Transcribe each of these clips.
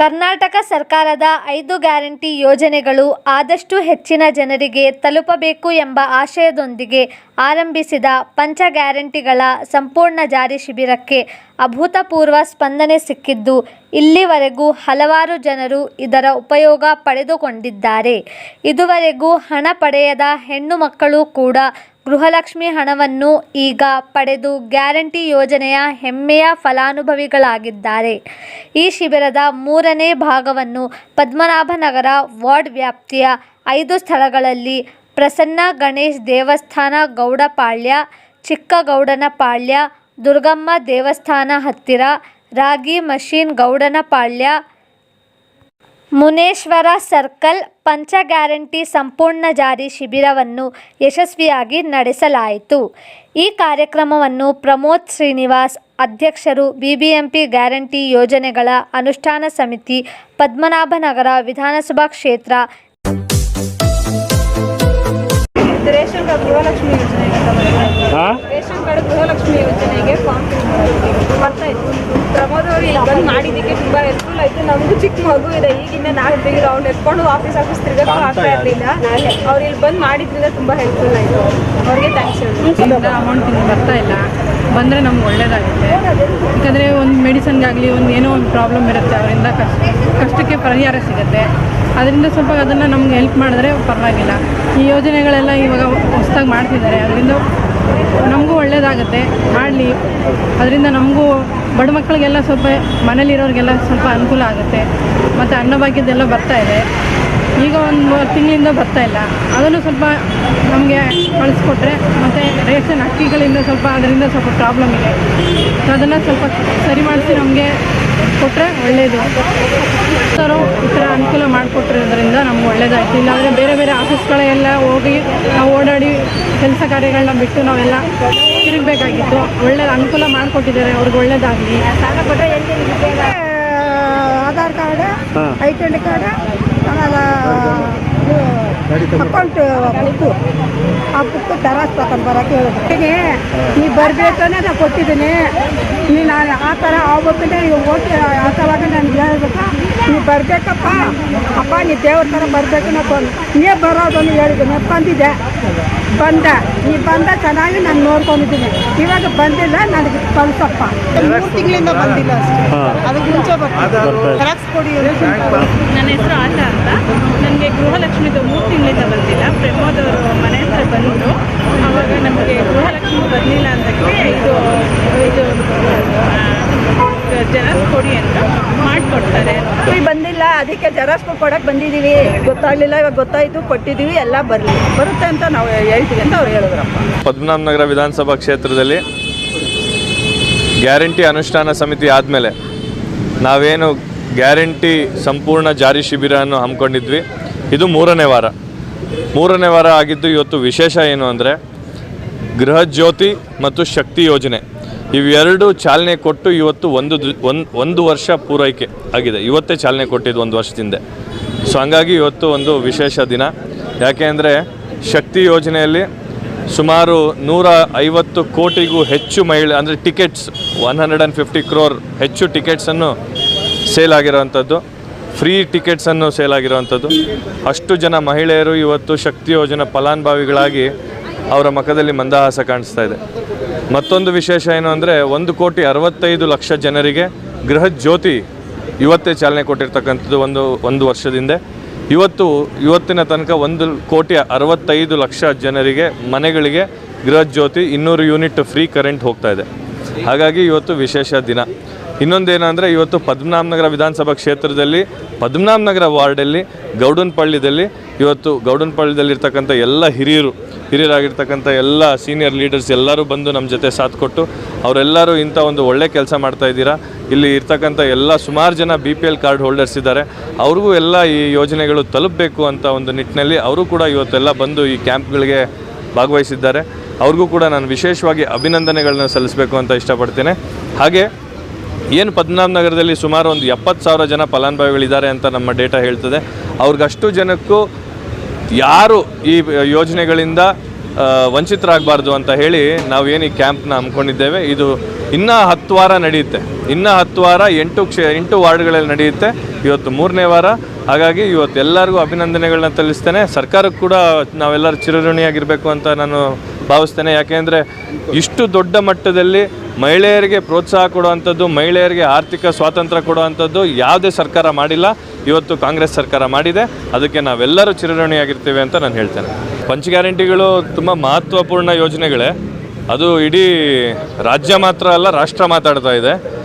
ಕರ್ನಾಟಕ ಸರ್ಕಾರದ ಐದು ಗ್ಯಾರಂಟಿ ಯೋಜನೆಗಳು ಆದಷ್ಟು ಹೆಚ್ಚಿನ ಜನರಿಗೆ ತಲುಪಬೇಕು ಎಂಬ ಆಶಯದೊಂದಿಗೆ ಆರಂಭಿಸಿದ ಪಂಚ ಗ್ಯಾರಂಟಿಗಳ ಸಂಪೂರ್ಣ ಜಾರಿ ಶಿಬಿರಕ್ಕೆ ಅಭೂತಪೂರ್ವ ಸ್ಪಂದನೆ ಸಿಕ್ಕಿದ್ದು, ಇಲ್ಲಿವರೆಗೂ ಹಲವಾರು ಜನರು ಇದರ ಉಪಯೋಗ ಪಡೆದುಕೊಂಡಿದ್ದಾರೆ. ಇದುವರೆಗೂ ಹಣ ಪಡೆಯದ ಹೆಣ್ಣು ಮಕ್ಕಳು ಕೂಡ ಗೃಹಲಕ್ಷ್ಮಿ ಹಣವನ್ನು ಈಗ ಪಡೆದು ಗ್ಯಾರಂಟಿ ಯೋಜನೆಯ ಹೆಮ್ಮೆಯ ಫಲಾನುಭವಿಗಳಾಗಿದ್ದಾರೆ. ಈ ಶಿಬಿರದ ಮೂರನೇ ಭಾಗವನ್ನು ಪದ್ಮನಾಭನಗರ ವಾರ್ಡ್ ವ್ಯಾಪ್ತಿಯ ಐದು ಸ್ಥಳಗಳಲ್ಲಿ ಪ್ರಸನ್ನ ಗಣೇಶ್ ದೇವಸ್ಥಾನ ಗೌಡಪಾಳ್ಯ ಚಿಕ್ಕಗೌಡನಪಾಳ್ಯ ದುರ್ಗಮ್ಮ ದೇವಸ್ಥಾನ ಹತ್ತಿರ, ರಾಗಿ ಮಷೀನ್ ಗೌಡನಪಾಳ್ಯ ಮುನೇಶ್ವರ ಸರ್ಕಲ್ ಪಂಚ ಗ್ಯಾರಂಟಿ ಸಂಪೂರ್ಣ ಜಾರಿ ಶಿಬಿರವನ್ನು ಯಶಸ್ವಿಯಾಗಿ ನಡೆಸಲಾಯಿತು. ಈ ಕಾರ್ಯಕ್ರಮವನ್ನು ಪ್ರಮೋದ್ ಶ್ರೀನಿವಾಸ್ ಅಧ್ಯಕ್ಷರು ಬಿಬಿಎಂಪಿ ಗ್ಯಾರಂಟಿ ಯೋಜನೆಗಳ ಅನುಷ್ಠಾನ ಸಮಿತಿ ಪದ್ಮನಾಭನಗರ ವಿಧಾನಸಭಾ ಕ್ಷೇತ್ರ ರೇಷನ್ ಕಾರ್ಡ್ ಗೃಹಲಕ್ಷ್ಮಿ ಯೋಜನೆಗೆ ಅಂತ ಬಂದಿದೆ. ಹಾಂ ರೇಷನ್ ಕಾರ್ಡ್ ಗೃಹಲಕ್ಷ್ಮಿ ಯೋಜನೆಗೆ ಫಾರ್ಮ್ ಬರ್ತಾ ಇತ್ತು ಪ್ರಮೋದ್ ಅವರು ಇಲ್ಲಿ ಬಂದು ಮಾಡಿದ್ದಕ್ಕೆ ತುಂಬಾ ಹೆಲ್ಪ್ಫುಲ್ ಆಯ್ತು. ನಮಗೂ ಚಿಕ್ಕ ಮಗು ಇದೆ. ಈಗಿನ ನಾಲ್ಕು ತೆಗೆದು ಅವ್ನು ಎತ್ಕೊಂಡು ಆಫೀಸ್ ಆಫೀಸ್ ತಿರ್ಗಕ್ಕೂ ಆಗ್ತಾ ಇರಲಿಲ್ಲ. ಅವ್ರು ಇಲ್ಲಿ ಬಂದು ಮಾಡಿದ್ರಿಂದ ತುಂಬಾ ಹೆಲ್ಪ್ಫುಲ್ ಆಯ್ತು. ಅವ್ರಿಗೆ ಥ್ಯಾಂಕ್ಸ್ ಹೇಳಿ. ಅಮೌಂಟ್ ಬರ್ತಾ ಇಲ್ಲ. ಬಂದರೆ ನಮ್ಗೆ ಒಳ್ಳೇದಾಗುತ್ತೆ. ಯಾಕಂದರೆ ಒಂದು ಮೆಡಿಸನ್ಗಾಗಲಿ ಒಂದು ಏನೋ ಒಂದು ಪ್ರಾಬ್ಲಮ್ ಇರುತ್ತೆ. ಅವರಿಂದ ಕಷ್ಟ ಕಷ್ಟಕ್ಕೆ ಪರಿಹಾರ ಸಿಗುತ್ತೆ. ಅದರಿಂದ ಸ್ವಲ್ಪ ಅದನ್ನು ನಮ್ಗೆ ಹೆಲ್ಪ್ ಮಾಡಿದ್ರೆ ಪರವಾಗಿಲ್ಲ. ಈ ಯೋಜನೆಗಳೆಲ್ಲ ಇವಾಗ ಹೊಸ್ದಾಗಿ ಮಾಡ್ತಿದ್ದಾರೆ. ಅದರಿಂದ ನಮಗೂ ಒಳ್ಳೇದಾಗುತ್ತೆ, ಮಾಡಲಿ. ಅದರಿಂದ ನಮಗೂ ಬಡ ಮಕ್ಕಳಿಗೆಲ್ಲ ಸ್ವಲ್ಪ ಮನೇಲಿರೋರಿಗೆಲ್ಲ ಸ್ವಲ್ಪ ಅನುಕೂಲ ಆಗುತ್ತೆ. ಮತ್ತು ಅನ್ನಭಾಗ್ಯದೆಲ್ಲ ಇದೆ. ಈಗ ಒಂದು ಮೂರು ತಿಂಗಳಿಂದ ಬರ್ತಾ ಇಲ್ಲ. ಅದನ್ನು ಸ್ವಲ್ಪ ನಮಗೆ ಕಳಿಸ್ಕೊಟ್ರೆ ಮತ್ತು ರೇಷನ್ ಅಕ್ಕಿಗಳಿಂದ ಸ್ವಲ್ಪ ಅದರಿಂದ ಸ್ವಲ್ಪ ಪ್ರಾಬ್ಲಮ್ ಇದೆ. ಅದನ್ನು ಸ್ವಲ್ಪ ಸರಿ ಮಾಡಿಸಿ ನಮಗೆ ಕೊಟ್ಟರೆ ಒಳ್ಳೆಯದು ಸರ್ ಈ ಥರ ಅನುಕೂಲ ಮಾಡಿಕೊಟ್ಟಿರೋದ್ರಿಂದ ನಮ್ಗೆ ಒಳ್ಳೇದಾಯ್ತು. ಇಲ್ಲಾಂದರೆ ಬೇರೆ ಬೇರೆ ಆಫೀಸ್ಗಳೆಲ್ಲ ಹೋಗಿ ನಾವು ಓಡಾಡಿ ಕೆಲಸ ಕಾರ್ಯಗಳನ್ನ ಬಿಟ್ಟು ನಾವೆಲ್ಲ ತಿರುಗಬೇಕಾಗಿತ್ತು. ಒಳ್ಳೆ ಅನುಕೂಲ ಮಾಡಿಕೊಟ್ಟಿದ್ದಾರೆ. ಅವ್ರಿಗೆ ಒಳ್ಳೇದಾಗಲಿ. ಆಧಾರ್ ಕಾರ್ಡ್ ಐಟೆಂಡ್ ಐ ಕಾರ್ಡ್ ಆಮೇಲೆ ಅಕೌಂಟ್ ಬುಕ್ಕು. ಆ ಬುಕ್ಕು ದರಾಸ್ ತಗೊಂಡು ಬರೋಕ್ಕೆ ಹೇಳಿದ್ರು ಹೀಗೆ ನೀವು ಬರಬೇಕಂದ್ರೆ ನಾನು ಕೊಟ್ಟಿದ್ದೀನಿ. ನೀ ನಾನು ಆ ಥರ ಆಗ್ಬೇಕಂದ್ರೆ ನೀವು ಓಕೆ ಆ ಥರ ನನಗೆ ಹೇಳ್ಬೇಕು? ನೀವು ಬರಬೇಕಪ್ಪ. ಅಪ್ಪ ನೀ ದೇವ್ರ ಥರ ಬರಬೇಕು ನಾನು ನೀ ಬರೋದನ್ನು ಹೇಳಿದ್ದೀನಿ ಬಂದಿದ್ದೆ. ಬಂದ. ನೀ ಬಂದ ಚೆನ್ನಾಗಿ ನಾನು ನೋಡ್ಕೊಂಡಿದ್ದೀನಿ. ಇವಾಗ ಬಂದಿಲ್ಲ ನನಗೆ ಕಳ್ಸಪ್ಪ. ಮೂರು ತಿಂಗಳಿಂದ ಬಂದಿಲ್ಲ ಅಷ್ಟೇ. ಅದಕ್ಕೆ ಮುಂಚೆ ಬರ್ತೀನಿ. ಕೊಡಿ ನನ್ನ ಹೆಸರು ಆಟ ಅಂತ. ನನಗೆ ಗೃಹಲಕ್ಷ್ಮಿದು ಮೂರು ತಿಂಗಳಿಂದ ಬಂದಿಲ್ಲ. ಪ್ರಮೋದ್ ಅವರು ಮನೆ ಹತ್ರ ಬಂದರು. ಅವಾಗ ನಮಗೆ ಗೃಹಲಕ್ಷ್ಮಿ ಬರಲಿಲ್ಲ ಅಂದಕ್ಕೆ ಇದು ಇದು ಜನ ಕೊಡಿ ಅಂತ ಮಾಡಿಕೊಡ್ತಾರೆ. ಇವಾಗ ಬಂದಿಲ್ಲ ಅದಕ್ಕೆ ಜೆರಾಕ್ಸ್ ಕೊಡಕ್ಕೆ ಬಂದಿದ್ದೀವಿ ಗೊತ್ತಾಗಲಿಲ್ಲ ಇವಾಗ ಗೊತ್ತಾಯಿತು ಕೊಟ್ಟಿದ್ದೀವಿ ಎಲ್ಲ ಬರಲಿ. ಬರುತ್ತೆ ಅಂತ ನಾವು ಹೇಳ್ತೀವಿ ಅಂತ ಅವ್ರು ಹೇಳಿದ್ರಪ್ಪ. ಪದ್ಮನಾಭನಗರ ವಿಧಾನಸಭಾ ಕ್ಷೇತ್ರದಲ್ಲಿ ಗ್ಯಾರಂಟಿ ಅನುಷ್ಠಾನ ಸಮಿತಿ ಆದಮೇಲೆ ನಾವೇನು ಗ್ಯಾರಂಟಿ ಸಂಪೂರ್ಣ ಜಾರಿ ಶಿಬಿರವನ್ನು ಹಮ್ಮಿಕೊಂಡಿದ್ವಿ. ಇದು ಮೂರನೇ ವಾರ. ಮೂರನೇ ವಾರ ಆಗಿದ್ದು ಇವತ್ತು ವಿಶೇಷ ಏನು ಅಂದರೆ ಗೃಹ ಜ್ಯೋತಿ ಮತ್ತು ಶಕ್ತಿ ಯೋಜನೆ. ಇವೆರಡು ಚಾಲನೆ ಕೊಟ್ಟು ಇವತ್ತು ಒಂದು ಒಂದು ವರ್ಷ ಪೂರೈಕೆ ಆಗಿದೆ. ಇವತ್ತೇ ಚಾಲನೆ ಕೊಟ್ಟಿದ್ದು ಒಂದು ವರ್ಷದಿಂದ. ಸೊ ಹಂಗಾಗಿ ಇವತ್ತು ಒಂದು ವಿಶೇಷ ದಿನ. ಯಾಕೆ ಅಂದರೆ ಶಕ್ತಿ ಯೋಜನೆಯಲ್ಲಿ ಸುಮಾರು ನೂರ ಐವತ್ತು ಕೋಟಿಗೂ ಹೆಚ್ಚು ಮಹಿಳೆ ಅಂದರೆ tickets one hundred and fifty crore ಹೆಚ್ಚು ಟಿಕೆಟ್ಸನ್ನು ಸೇಲ್ ಆಗಿರೋವಂಥದ್ದು. ಫ್ರೀ ಟಿಕೆಟ್ಸನ್ನು ಸೇಲ್ ಆಗಿರೋವಂಥದ್ದು. ಅಷ್ಟು ಜನ ಮಹಿಳೆಯರು ಇವತ್ತು ಶಕ್ತಿ ಯೋಜನೆ ಫಲಾನುಭವಿಗಳಾಗಿ ಅವರ ಮುಖದಲ್ಲಿ ಮಂದಹಾಸ ಕಾಣಿಸ್ತಾ ಇದೆ. ಮತ್ತೊಂದು ವಿಶೇಷ ಏನು ಅಂದರೆ ಒಂದು ಕೋಟಿ ಅರವತ್ತೈದು ಲಕ್ಷ ಜನರಿಗೆ ಗೃಹ ಜ್ಯೋತಿ ಇವತ್ತೇ ಚಾಲನೆ ಕೊಟ್ಟಿರ್ತಕ್ಕಂಥದ್ದು ಒಂದು ಒಂದು ವರ್ಷದಿಂದ. ಇವತ್ತು, ಇವತ್ತಿನ ತನಕ ಒಂದು ಕೋಟಿ ಅರವತ್ತೈದು ಲಕ್ಷ ಜನರಿಗೆ, ಮನೆಗಳಿಗೆ ಗೃಹ ಜ್ಯೋತಿ ಇನ್ನೂರು ಯೂನಿಟ್ ಫ್ರೀ ಕರೆಂಟ್ ಹೋಗ್ತಾ ಇದೆ. ಹಾಗಾಗಿ ಇವತ್ತು ವಿಶೇಷ ದಿನ. ಇನ್ನೊಂದೇನೆಂದರೆ ಇವತ್ತು ಪದ್ಮನಾಭನಗರ ವಿಧಾನಸಭಾ ಕ್ಷೇತ್ರದಲ್ಲಿ, ಪದ್ಮನಾಭನಗರ ವಾರ್ಡಲ್ಲಿ, ಗೌಡನಪಳ್ಳಿದಲ್ಲಿ, ಇವತ್ತು ಗೌಡನಪಳ್ಳಿದಲ್ಲಿರ್ತಕ್ಕಂಥ ಎಲ್ಲ ಹಿರಿಯರು, ಹಿರಿಯರಾಗಿರ್ತಕ್ಕಂಥ ಎಲ್ಲ ಸೀನಿಯರ್ ಲೀಡರ್ಸ್ ಎಲ್ಲರೂ ಬಂದು ನಮ್ಮ ಜೊತೆ ಸಾಥ್ ಕೊಟ್ಟು ಅವರೆಲ್ಲರೂ ಇಂಥ ಒಂದು ಒಳ್ಳೆ ಕೆಲಸ ಮಾಡ್ತಾ ಇದ್ದೀರಾ? ಇಲ್ಲಿ ಇರ್ತಕ್ಕಂಥ ಎಲ್ಲ ಸುಮಾರು ಜನ B P L card holders ಇದ್ದಾರೆ. ಅವ್ರಿಗೂ ಎಲ್ಲ ಈ ಯೋಜನೆಗಳು ತಲುಪಬೇಕು ಅಂತ ಒಂದು ನಿಟ್ಟಿನಲ್ಲಿ ಅವರು ಕೂಡ ಇವತ್ತೆಲ್ಲ ಬಂದು ಈ ಕ್ಯಾಂಪ್ಗಳಿಗೆ ಭಾಗವಹಿಸಿದ್ದಾರೆ. ಅವ್ರಿಗೂ ಕೂಡ ನಾನು ವಿಶೇಷವಾಗಿ ಅಭಿನಂದನೆಗಳನ್ನ ಸಲ್ಲಿಸಬೇಕು ಅಂತ ಇಷ್ಟಪಡ್ತೇನೆ. ಹಾಗೆ ಏನು ಪದ್ಮನಾಭನಗರದಲ್ಲಿ ಸುಮಾರು ಒಂದು ಎಪ್ಪತ್ತು ಸಾವಿರ ಜನ ಫಲಾನುಭವಿಗಳಿದ್ದಾರೆ ಅಂತ ನಮ್ಮ ಡೇಟಾ ಹೇಳ್ತದೆ. ಅವ್ರಿಗಷ್ಟು ಜನಕ್ಕೂ ಯಾರು ಈ ಯೋಜನೆಗಳಿಂದ ವಂಚಿತರಾಗಬಾರ್ದು ಅಂತ ಹೇಳಿ ನಾವು ಏನು ಈ ಕ್ಯಾಂಪ್ನ ಹಮ್ಮಿಕೊಂಡಿದ್ದೇವೆ. ಇದು ಇನ್ನೂ ಹತ್ತು ವಾರ ನಡೆಯುತ್ತೆ. ಇನ್ನೂ ಹತ್ತು ವಾರ ಎಂಟು ಕ್ಷೇ, ಎಂಟು ವಾರ್ಡ್ಗಳಲ್ಲಿ ನಡೆಯುತ್ತೆ. ಇವತ್ತು ಮೂರನೇ ವಾರ. ಹಾಗಾಗಿ ಇವತ್ತು ಎಲ್ಲರಿಗೂ ಅಭಿನಂದನೆಗಳನ್ನ ತಿಳಿಸ್ತೇನೆ. ಸರ್ಕಾರಕ್ಕೆ ಕೂಡ ನಾವೆಲ್ಲರೂ ಚಿರಋಣಿಯಾಗಿರಬೇಕು ಅಂತ ನಾನು ಭಾವಿಸ್ತೇನೆ. ಯಾಕೆಂದರೆ ಇಷ್ಟು ದೊಡ್ಡ ಮಟ್ಟದಲ್ಲಿ ಮಹಿಳೆಯರಿಗೆ ಪ್ರೋತ್ಸಾಹ ಕೊಡುವಂಥದ್ದು, ಮಹಿಳೆಯರಿಗೆ ಆರ್ಥಿಕ ಸ್ವಾತಂತ್ರ್ಯ ಕೊಡುವಂಥದ್ದು ಯಾವುದೇ ಸರ್ಕಾರ ಮಾಡಿಲ್ಲ. ಇವತ್ತು ಕಾಂಗ್ರೆಸ್ ಸರ್ಕಾರ ಮಾಡಿದೆ. ಅದಕ್ಕೆ ನಾವೆಲ್ಲರೂ ಚಿರಋಣಿಯಾಗಿರ್ತೀವಿ ಅಂತ ನಾನು ಹೇಳ್ತೇನೆ. ಪಂಚ ಗ್ಯಾರಂಟಿಗಳು ತುಂಬ ಮಹತ್ವಪೂರ್ಣ ಯೋಜನೆಗಳೇ. ಅದು ಇಡೀ ರಾಜ್ಯ ಮಾತ್ರ ಅಲ್ಲ, ರಾಷ್ಟ್ರ ಮಾತಾಡ್ತಾ ಇದೆ.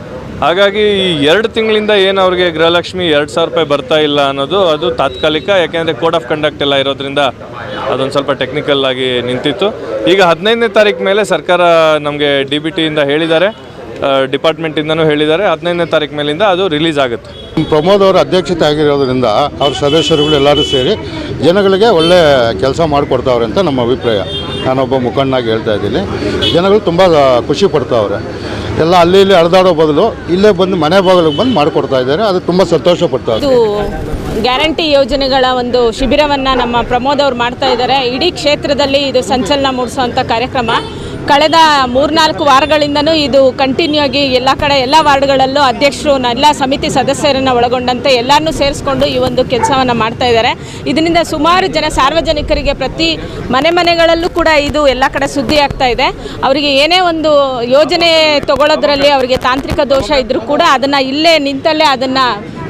ಹಾಗಾಗಿ ಈ ಎರಡು ತಿಂಗಳಿಂದ ಏನು ಅವ್ರಿಗೆ ಗೃಹಲಕ್ಷ್ಮಿ ಎರಡು ಸಾವಿರ ರೂಪಾಯಿ ಬರ್ತಾ ಇಲ್ಲ ಅನ್ನೋದು ಅದು ತಾತ್ಕಾಲಿಕ, ಯಾಕೆಂದರೆ ಕೋಡ್ ಆಫ್ ಕಂಡಕ್ಟ್ ಎಲ್ಲ ಇರೋದ್ರಿಂದ ಅದೊಂದು ಸ್ವಲ್ಪ ಟೆಕ್ನಿಕಲ್ ಆಗಿ ನಿಂತಿತ್ತು. ಈಗ ಹದಿನೈದನೇ ತಾರೀಕು ಮೇಲೆ ಸರ್ಕಾರ ನಮಗೆ ಡಿ ಬಿ ಟಿಯಿಂದ ಹೇಳಿದ್ದಾರೆ ಡಿಪಾರ್ಟ್ಮೆಂಟಿಂದನೂ ಹೇಳಿದ್ದಾರೆ. ಹದಿನೈದನೇ ತಾರೀಕು ಮೇಲಿಂದ ಅದು ರಿಲೀಸ್ ಆಗುತ್ತೆ. ಪ್ರಮೋದ್ ಅವರ ಅಧ್ಯಕ್ಷತೆ ಆಗಿರೋದ್ರಿಂದ ಅವ್ರ ಸದಸ್ಯರುಗಳು ಎಲ್ಲರೂ ಸೇರಿ ಜನಗಳಿಗೆ ಒಳ್ಳೆ ಕೆಲಸ ಮಾಡಿಕೊಡ್ತಾವ್ರೆ ಅಂತ ನಮ್ಮ ಅಭಿಪ್ರಾಯ. ನಾನೊಬ್ಬ ಮುಖಂಡನಾಗಿ ಹೇಳ್ತಾ ಇದ್ದೀನಿ. ಜನಗಳು ತುಂಬ ಖುಷಿ ಪಡ್ತಾವ್ರೆ. ಎಲ್ಲ ಅಲ್ಲಿ ಇಲ್ಲಿ ಅಳದಾಡೋ ಬದಲು ಇಲ್ಲೇ ಬಂದು ಮನೆ ಬಾಗಿಲಿಗೆ ಬಂದು ಮಾಡಿಕೊಡ್ತಾ ಇದ್ದಾರೆ. ಅದು ತುಂಬ ಸಂತೋಷ ಪಡ್ತಾರೆ ಇದು ಗ್ಯಾರಂಟಿ ಯೋಜನೆಗಳ ಒಂದು ಶಿಬಿರವನ್ನು ನಮ್ಮ ಪ್ರಮೋದ್ ಅವರು ಮಾಡ್ತಾ ಇದ್ದಾರೆ. ಇಡೀ ಕ್ಷೇತ್ರದಲ್ಲಿ ಇದು ಸಂಚಲನ ಮೂಡಿಸುವಂಥ ಕಾರ್ಯಕ್ರಮ. ಕಳೆದ ಮೂರ್ನಾಲ್ಕು ವಾರಗಳಿಂದನೂ ಇದು ಕಂಟಿನ್ಯೂ ಆಗಿ ಎಲ್ಲ ಕಡೆ ಎಲ್ಲ ವಾರ್ಡ್ಗಳಲ್ಲೂ ಅಧ್ಯಕ್ಷರು ಎಲ್ಲ ಸಮಿತಿ ಸದಸ್ಯರನ್ನು ಒಳಗೊಂಡಂತೆ ಎಲ್ಲರನ್ನೂ ಸೇರಿಸ್ಕೊಂಡು ಈ ಒಂದು ಕೆಲಸವನ್ನು ಮಾಡ್ತಾ ಇದ್ದಾರೆ. ಇದರಿಂದ ಸುಮಾರು ಜನ ಸಾರ್ವಜನಿಕರಿಗೆ ಪ್ರತಿ ಮನೆ ಮನೆಗಳಲ್ಲೂ ಕೂಡ ಇದು ಎಲ್ಲ ಕಡೆ ಸುದ್ದಿ ಆಗ್ತಾ ಇದೆ. ಅವರಿಗೆ ಏನೇ ಒಂದು ಯೋಜನೆ ತಗೊಳ್ಳೋದ್ರಲ್ಲಿ ಅವರಿಗೆ ತಾಂತ್ರಿಕ ದೋಷ ಇದ್ದರೂ ಕೂಡ ಅದನ್ನು ಇಲ್ಲೇ ನಿಂತಲ್ಲೇ ಅದನ್ನು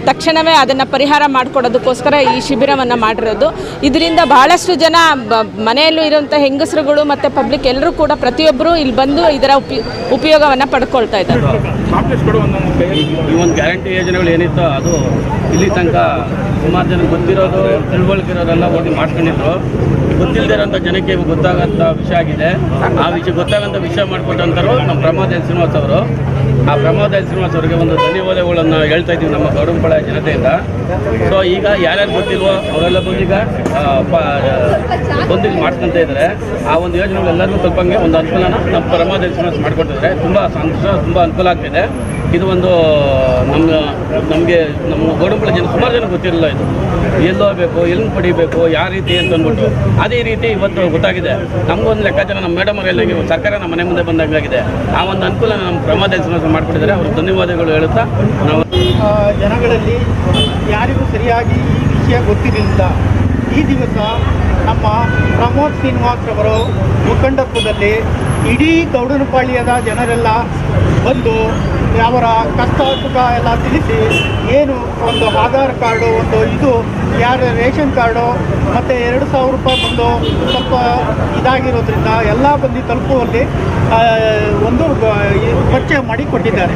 ತಕ್ಷಣವೇ ಅದನ್ನು ಪರಿಹಾರ ಮಾಡಿಕೊಡೋದಕ್ಕೋಸ್ಕರ ಈ ಶಿಬಿರವನ್ನು ಮಾಡಿರೋದು. ಇದರಿಂದ ಬಹಳಷ್ಟು ಜನ ಮನೆಯಲ್ಲೂ ಇರುವಂಥ ಹೆಂಗಸರುಗಳು ಮತ್ತು ಪಬ್ಲಿಕ್ ಎಲ್ಲರೂ ಕೂಡ ಪ್ರತಿಯೊಬ್ಬರು ಇಲ್ಲಿ ಬಂದು ಇದರ ಉಪಿ ಉಪಯೋಗವನ್ನು ಪಡ್ಕೊಳ್ತಾ ಇದ್ದಾರೆ. ಈ ಒಂದು ಗ್ಯಾರಂಟಿ ಅದು ಇಲ್ಲಿ ತನಕ ಸುಮಾರು ಜನ ಗೊತ್ತಿರೋದು ತಿಳುವಳಿಕೆ ಇರೋದೆಲ್ಲ ಹೋಗಿ ಮಾಡ್ಕೊಂಡಿದ್ರು. ಗೊತ್ತಿಲ್ಲದಿರೋಂಥ ಜನಕ್ಕೆ ಇವಾಗ ಗೊತ್ತಾಗಂಥ ವಿಷಯ ಆಗಿದೆ. ಆ ವಿಷಯ ಗೊತ್ತಾಗೋಂಥ ವಿಷಯ ಮಾಡಿಕೊಟ್ಟಂಥವ್ರು ನಮ್ಮ ಪ್ರಮೋದ್ ಎಲ್ ಶ್ರೀನಿವಾಸ್ ಅವರು. ಆ ಪ್ರಮೋದ್ ಎಲ್ ಶ್ರೀನಿವಾಸ್ ಅವರಿಗೆ ಒಂದು ಧನ್ಯವಾದಗಳನ್ನು ಹೇಳ್ತಾ ಇದ್ದೀವಿ ನಮ್ಮ ಗೌಡಂಪಳ ಜನತೆಯಿಂದ. ಸೊ ಈಗ ಯಾರ್ಯಾರು ಗೊತ್ತಿಲ್ವೋ ಅವರೆಲ್ಲ ಈಗ ಬಂದು ಇಲ್ಲಿ ಮಾಡ್ಕೊಂತ ಇದ್ದಾರೆ. ಆ ಒಂದು ಯೋಜನೆಗಳು ಸ್ವಲ್ಪ ಹಂಗೆ ಒಂದು ಅನುಕೂಲನ ನಮ್ಮ ಪ್ರಮೋದ್ ಎಲ್ ಶ್ರೀನಿವಾಸ್ ಮಾಡಿಕೊಟ್ಟಿದ್ದಾರೆ. ತುಂಬ ಸಂತೋಷ, ತುಂಬ ಅನುಕೂಲ ಆಗ್ತಿದೆ. ಇದು ಒಂದು, ನಮ್ಮ, ನಮಗೆ, ನಮ್ಮ ಗೋಡಂಬಳ ಜನ, ಸುಮಾರು ಜನ ಗೊತ್ತಿರಲಿಲ್ಲ ಇದು. ಎಲ್ಲೋಗಬೇಕು ಎಲ್ಲಿ ಪಡಿಬೇಕು, ಯಾವ ರೀತಿ ಅಂತ ಅಂದ್ಬಿಟ್ಟು. ಅದೇ ರೀತಿ ಇವತ್ತು ಗೊತ್ತಾಗಿದೆ. ನಮಗೊಂದು ಲೆಕ್ಕಾಚಾರ ನಮ್ಮ ಮೇಡಮ್ ಇವಾಗ ಸರ್ಕಾರ ನಮ್ಮ ಮನೆ ಮುಂದೆ ಬಂದಂಗಾಗಿದೆ ಆ ಒಂದು ಅನುಕೂಲ ನಮ್ಮ ಪ್ರಮಾದ ಮಾಡಿಕೊಟ್ಟಿದ್ದಾರೆ. ಅವ್ರಿಗೆ ಧನ್ಯವಾದಗಳು ಹೇಳುತ್ತಾ ನಾವು ಜನಗಳಲ್ಲಿ ಯಾರಿಗೂ ಸರಿಯಾಗಿ ಈ ವಿಷಯ ಗೊತ್ತಿರಲಿಲ್ಲ. ಈ ದಿವಸ ನಮ್ಮ ಪ್ರಮೋದ್ ಶ್ರೀನಿವಾಸ್ ಅವರು ಮುಖಂಡತ್ವದಲ್ಲಿ ಇಡೀ ಗೌಡನಪಾಳ್ಯದ ಜನರೆಲ್ಲ ಬಂದು ಅವರ ಕಷ್ಟ ಸುಖ ಎಲ್ಲ ತಿಳಿಸಿ ಏನು ಒಂದು ಆಧಾರ್ ಕಾರ್ಡು, ಒಂದು ಇದು ಯಾರು ರೇಷನ್ ಕಾರ್ಡು, ಮತ್ತು ಎರಡು ಸಾವಿರ ರೂಪಾಯಿ ಬಂದು ಸ್ವಲ್ಪ ಇದಾಗಿರೋದ್ರಿಂದ ಎಲ್ಲ ಬಂದು ತಲುಪುವಲ್ಲಿ ಒಂದು ಪರಿಚಯ ಮಾಡಿ ಕೊಟ್ಟಿದ್ದಾರೆ